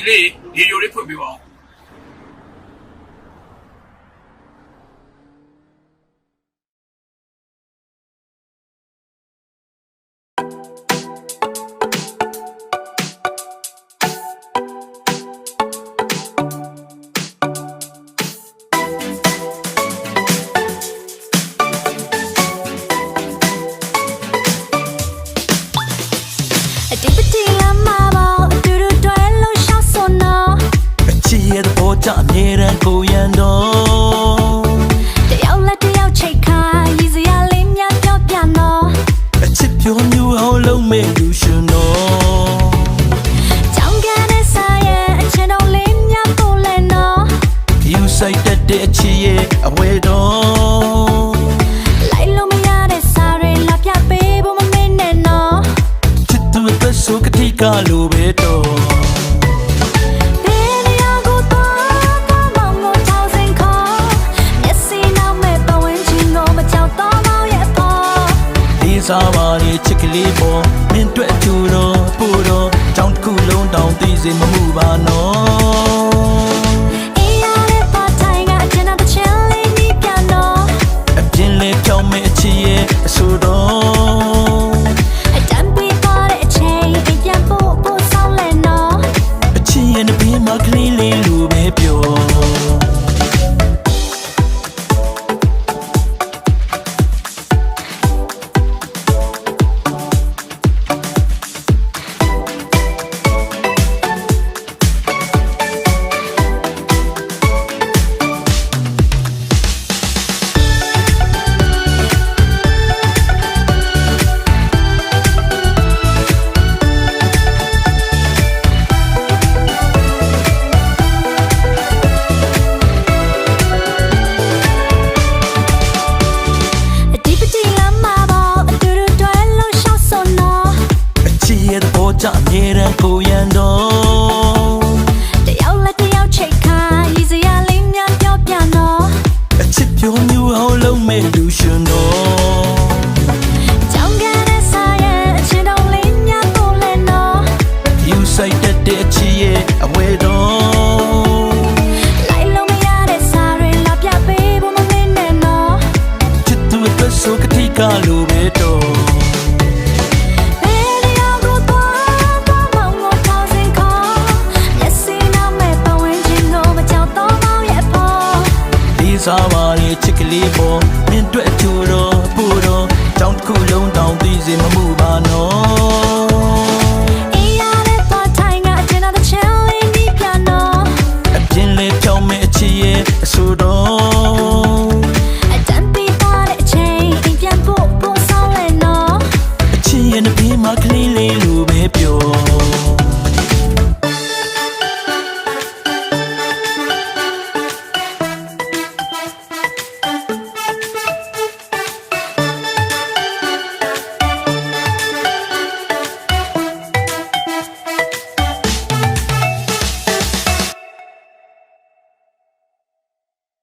ညီလေးရေဒီယိုလေးဖွင့်ပေးပါဦး ကလိုပဲတော့စားပါလေချစ်ကလေးပေါ်မင်းတွေ့သူတော့ပူတော့ကြောင်းတစ်ခုလုံးတောင်သိစေမမှုပါနော်အပြင်လေကြောင်းမဲ့အချစ်ရဲ့အဆိုးတော့ ကိုရန်တော့တယောက်လက်တယောက်ချိတ်ခါရည်စရာလေးများပြောပြနော်အချစ်ပြောမျိုးအောင်လုံးမဲ့လူရှင်တော့ စားပါလေချစ်ကလေးပေါ်မင်းတွေ့ချူတော့ပူတော့ကြောင်းတစ်ခုလုံးတောင်းသိစေမမှုပါနော်